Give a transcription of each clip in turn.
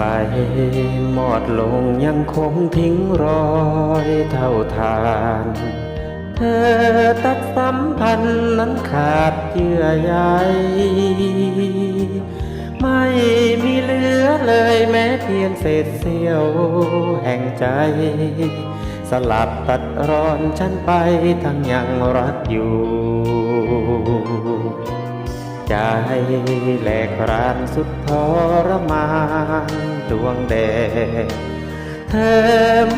ไฟหมอดลงยังคงทิ้งรอยเท่าทาน เธอตัดสัมพันธ์นั้นขาดเยื่อใยไม่มีเหลือเลยแม้เพียงเศษเสี้ยวแห่งใจ สลับตัดรอนฉันไปทั้งยังรักอยู่ ใจแหลกรานสุดทรมานดวงแดดเธอ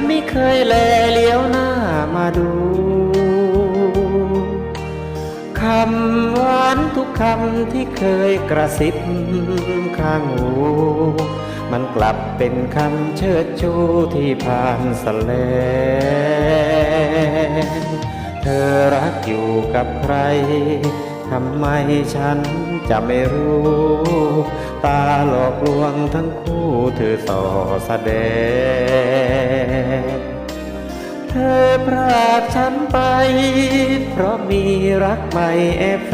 ไม่เคยแลเลี้ยวหน้ามาดูคำหวานทุกคำที่เคยกระซิบข้างหูมันกลับเป็นคำเชิดชูที่ผ่านสแลงเธอรักอยู่กับใคร ทำไมฉันจะไม่รู้ ตาหลอกลวงทั้งคู่เธอส่อแสดง เธอพรากฉันไป เพราะมีรักใหม่แอบแฝ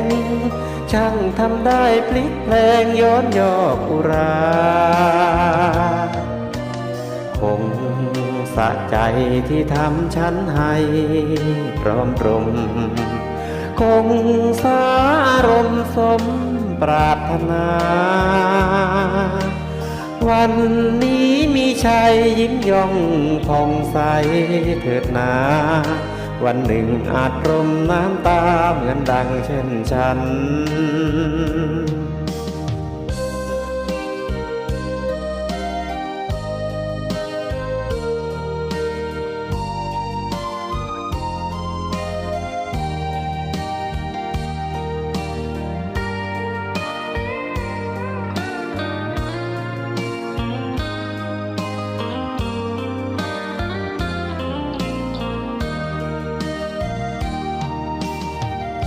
งช่างทำได้พลิกแพลงย้อนยอกอุรา คงสะใจที่ทำฉันให้พร้อมปรม คงสารมสมปรารถนา วันนี้มีชัยยิ้มย่องผ่องใสเถิดนา วันหนึ่งอาจรมน้ำตาเหมือนดังเช่นฉัน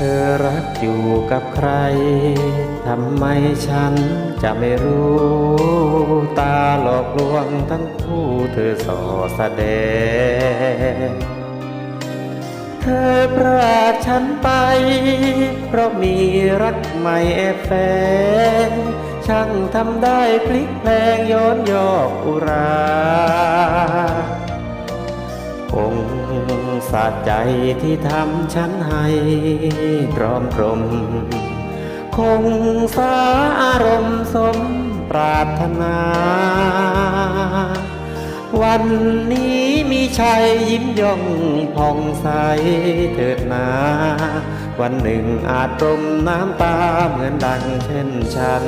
ธอรักอยู่กับใคร ทำไมฉันจะไม่รู้ ตาหลอกลวงทั้งคู่เธอส่อแสดง เธอพรากฉันไป เพราะมีรักใหม่แอบแฝงช่างทำได้พลิกแพลงย้อนยอกอุรา สะใจที่ทำฉันให้พร้อมรม คงสาอารมณ์สมปรารถนา วันนี้มีชัยยิ้มย่องผ่องใสเถิดนา วันหนึ่งอาจรมน้ำตาเหมือนดังเช่นฉัน